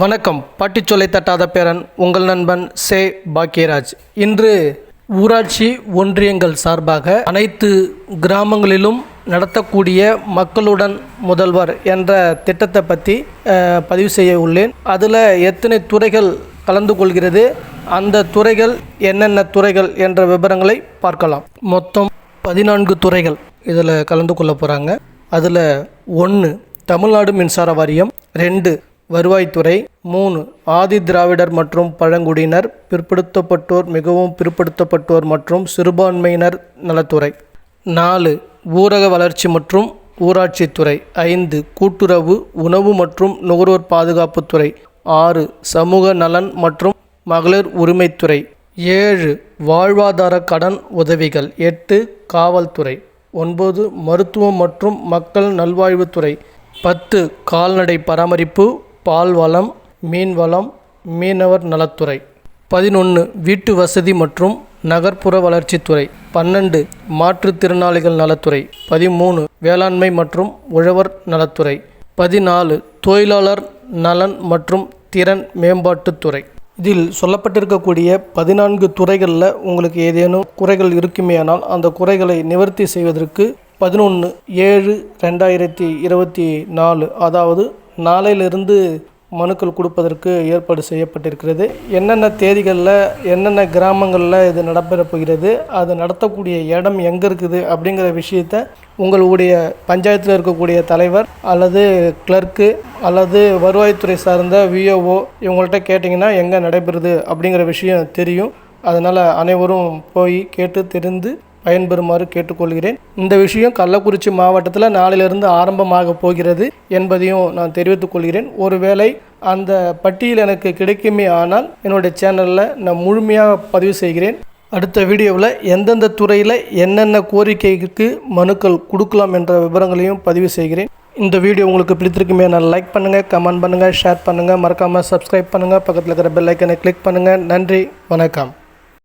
வணக்கம். பாட்டிச்சொல்லை தட்டாத பேரன் உங்கள் நண்பன் சே. பாக்கியராஜ். இன்று ஊராட்சி ஒன்றியங்கள் சார்பாக அனைத்து கிராமங்களிலும் நடத்தக்கூடிய மக்களுடன் முதல்வர் என்ற திட்டத்தை பற்றி பதிவு செய்ய உள்ளேன். அதில் எத்தனை துறைகள் கலந்து கொள்கிறது அந்த துறைகள் என்னென்ன துறைகள் என்ற விவரங்களை பார்க்கலாம். மொத்தம் பதினான்கு துறைகள் இதில் கலந்து கொள்ள போகிறாங்க அதில் ஒன்று தமிழ்நாடு மின்சார வாரியம் ரெண்டு வருவாய்த்துறை மூணு ஆதி திராவிடர் மற்றும் பழங்குடியினர் பிற்படுத்தப்பட்டோர் மிகவும் பிற்படுத்தப்பட்டோர் மற்றும் சிறுபான்மையினர் நலத்துறை. நாலு ஊரக வளர்ச்சி மற்றும் ஊராட்சித்துறை. ஐந்து கூட்டுறவு உணவு மற்றும் நுகர்வோர் பாதுகாப்புத்துறை. ஆறு சமூக நலன் மற்றும் மகளிர் உரிமைத்துறை. ஏழு வாழ்வாதார கடன் உதவிகள். எட்டு காவல்துறை. ஒன்பது மருத்துவம் மற்றும் மக்கள் நல்வாழ்வுத்துறை. பத்து கால்நடை பராமரிப்பு. பால் வளம் மீன் வளம் மீனவர் நலத்துறை. பதினொன்று வீட்டு வசதி மற்றும் நகர்ப்புற வளர்ச்சித்துறை. பன்னெண்டு மாற்றுத்திறனாளிகள் நலத்துறை. பதிமூணு வேளாண்மை மற்றும் உழவர் நலத்துறை. பதினாலு தொழிலாளர் நலன் மற்றும் திறன் மேம்பாட்டுத்துறை இதில் சொல்லப்பட்டிருக்கக்கூடிய பதினான்கு துறைகளில் உங்களுக்கு ஏதேனும் குறைகள் இருக்குமேயானால் அந்த குறைகளை நிவர்த்தி செய்வதற்கு பதினொன்று ஏழு ரெண்டாயிரத்தி இருபத்தி நாலு அதாவது நாளையிலிருந்து மனுக்கள் கொடுப்பதற்கு ஏற்பாடு செய்யப்பட்டிருக்கிறது. என்னென்ன தேதிகளில் என்னென்ன கிராமங்களில் இது நடைபெற போகிறது அது நடத்தக்கூடிய இடம் எங்கே இருக்குது அப்படிங்கிற விஷயத்த உங்களுடைய பஞ்சாயத்தில் இருக்கக்கூடிய தலைவர் அல்லது கிளர்க்கு அல்லது வருவாய்த்துறை சார்ந்த விஓஓ இவங்கள்ட்ட கேட்டிங்கன்னா எங்கே நடைபெறுது அப்படிங்கிற விஷயம் தெரியும். அதனால் அனைவரும் போய் கேட்டு தெரிந்து பயன்பெறுமாறு கேட்டுக்கொள்கிறேன். இந்த விஷயம் கள்ளக்குறிச்சி மாவட்டத்தில் நாளிலிருந்து ஆரம்பமாக போகிறது என்பதையும் நான் தெரிவித்துக் கொள்கிறேன். ஒருவேளை அந்த பட்டியல் எனக்கு கிடைக்குமே ஆனால் என்னுடைய சேனலில் நான் முழுமையாக பதிவு செய்கிறேன். அடுத்த வீடியோவில் எந்தெந்த துறையில் என்னென்ன கோரிக்கைக்கு மனுக்கள் கொடுக்கலாம் என்ற விவரங்களையும் பதிவு செய்கிறேன். இந்த வீடியோ உங்களுக்கு பிடித்திருக்குமே நான் லைக் பண்ணுங்கள் கமெண்ட் பண்ணுங்கள் ஷேர் பண்ணுங்கள் மறக்காமல் சப்ஸ்கிரைப் பண்ணுங்கள் பக்கத்தில் இருக்கிற பெல் ஐக்கனை கிளிக் பண்ணுங்கள் நன்றி வணக்கம்.